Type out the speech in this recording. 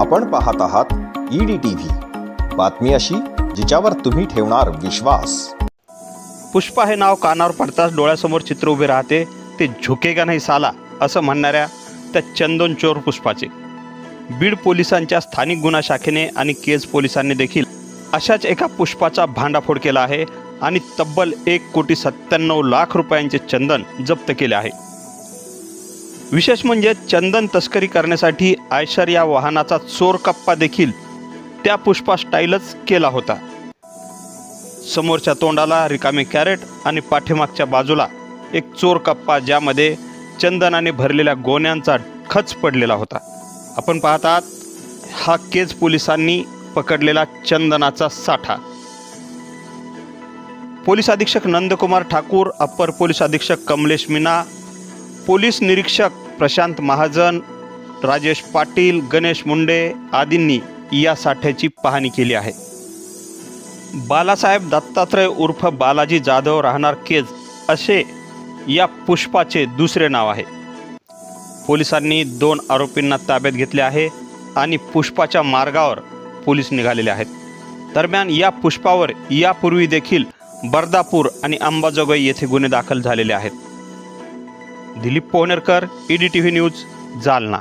आपण पाहत आहात ईडी टीव्ही बातमी अशी जिच्यावर तुम्ही ठेवणार विश्वास. पुष्पा हे नाव कानावर पडताच डोळ्यासमोर चित्र उभे राहते ते झुकेगा नाही साला असं म्हणणाऱ्या त्या चंदन चोर पुष्पाचे. बीड पोलिसांच्या स्थानिक गुन्हा शाखेने आणि केज पोलिसांनी देखील अशाच एका पुष्पाचा भांडाफोड केला आहे आणि तब्बल एक कोटी सत्त्याण्णव लाख रुपयांचे चंदन जप्त केले आहे. विशेष म्हणजे चंदन तस्करी करण्यासाठी आयशर या वाहनाचा चोर कप्पा देखील त्या पुष्पा स्टाईलच केला होता. समोरच्या तोंडाला रिकामे कॅरेट आणि पाठीमागच्या बाजूला एक चोर कप्पा ज्यामध्ये चंदनाने भरलेल्या गोण्यांचा खच पडलेला होता. आपण पाहतात हा केज पोलिसांनी पकडलेला चंदनाचा साठा. पोलीस अधीक्षक नंदकुमार ठाकूर अप्पर पोलीस अधीक्षक कमलेश मीना पोलीस निरीक्षक प्रशांत महाजन राजेश पाटील गणेश मुंडे आदींनी या साठ्याची पाहणी केली आहे. बालासाहेब दत्तात्रय उर्फ बालाजी जाधव राहणार केज असे या पुष्पाचे दुसरे नाव आहे. पोलिसांनी दोन आरोपींना ताब्यात घेतले आहे आणि पुष्पाच्या मार्गावर पोलीस निघालेले आहेत. दरम्यान या पुष्पावर यापूर्वी देखील बर्दापूर आणि अंबाजोगाई येथे गुन्हे दाखल झालेले आहेत. Dilip Pohanerkar D T V news Jalna.